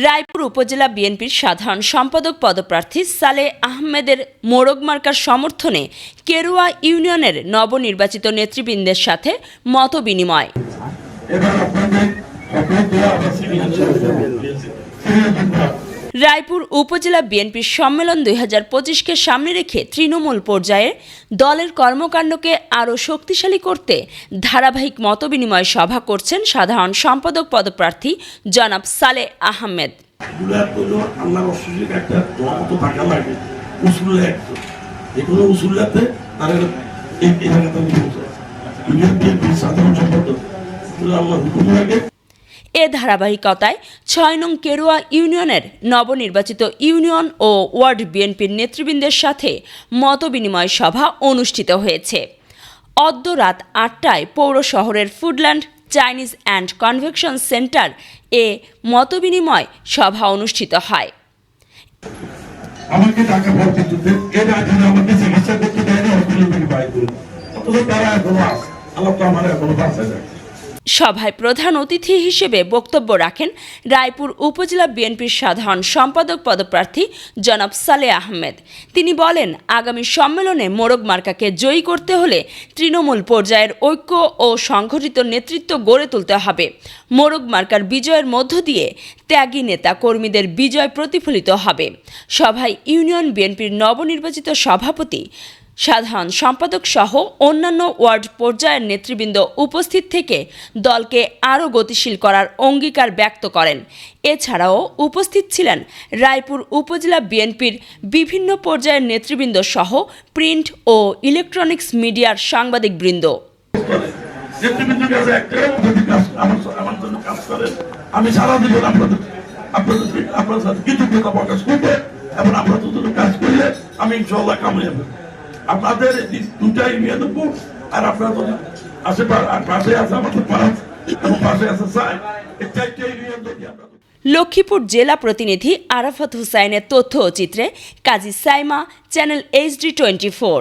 রায়পুর উপজেলা বিএনপির সাধারণ সম্পাদক পদপ্রার্থী সালে আহমেদের মোরগ মার্কার সমর্থনে কেরুয়া ইউনিয়নের নবনির্বাচিত নেতৃবৃন্দের সাথে মত বিনিময় রায়পুর উপজেলা বিএনপির সম্মেলন দুই হাজার পঁচিশকে সামনে রেখে তৃণমূল পর্যায়ে দলের কর্মকাণ্ডকে আরও শক্তিশালী করতে ধারাবাহিক মতবিনিময় সভা করছেন সাধারণ সম্পাদক পদপ্রার্থী জনাব সালে আহমেদ সাধারণ সম্পাদক এ ধারাবাহিকতায় ছয় নং কেরুয়া ইউনিয়নের নবনির্বাচিত ইউনিয়ন ও ওয়ার্ড বিএনপির নেতৃবৃন্দের সাথে মতবিনিময় সভা অনুষ্ঠিত হয়েছে। অদ্য রাত আটটায় পৌর শহরের Foodland Chinese and confection centre এ মতবিনিময় সভা অনুষ্ঠিত হয়। আমাকে টাকা ভর্তি দিতে এর আগে আমাকে চিকিৎসা করতে দেয় না হসপিটাল থেকে বাইর করে অথচ তারা এখনও আছে, আল্লাহ তো আমার এখনও রাখে। সভায় প্রধান অতিথি হিসেবে বক্তব্য রাখেন রায়পুর উপজেলা বিএনপির সাধারণ সম্পাদক পদপ্রার্থী জনাব সালে আহমেদ। তিনি বলেন, আগামী সম্মেলনে মোরগ মার্কাকে জয়ী করতে হলে তৃণমূল পর্যায়ের ঐক্য ও সংগঠিত নেতৃত্ব গড়ে তুলতে হবে। মোরগ মার্কার বিজয়ের মধ্য দিয়ে ত্যাগী নেতা কর্মীদের বিজয় প্রতিফলিত হবে। সভায় ইউনিয়ন বিএনপির নবনির্বাচিত সভাপতি সাধারণ সম্পাদক সহ অন্যান্য ওয়ার্ড পর্যায়ের নেতৃবৃন্দ উপস্থিত থেকে দলকে আরও গতিশীল করার অঙ্গীকার ব্যক্ত করেন। এছাড়াও উপস্থিত ছিলেন রায়পুর উপজেলা বিএনপির বিভিন্ন পর্যায়ের নেতৃবৃন্দ সহ প্রিন্ট ও ইলেকট্রনিক্স মিডিয়ার সাংবাদিকবৃন্দ। করব এবং কাজ করলে আমি ইনশাল্লাহ কামিয়ে যাব আপনাদের দেবো আর পাশে আছে আমাদের পাড়া পাশে আছে লক্ষ্মীপুর জেলা প্রতিনিধি আরাফাত হুসাইনের তথ্য ও চিত্রে Kazi Saima, channel HD twenty four.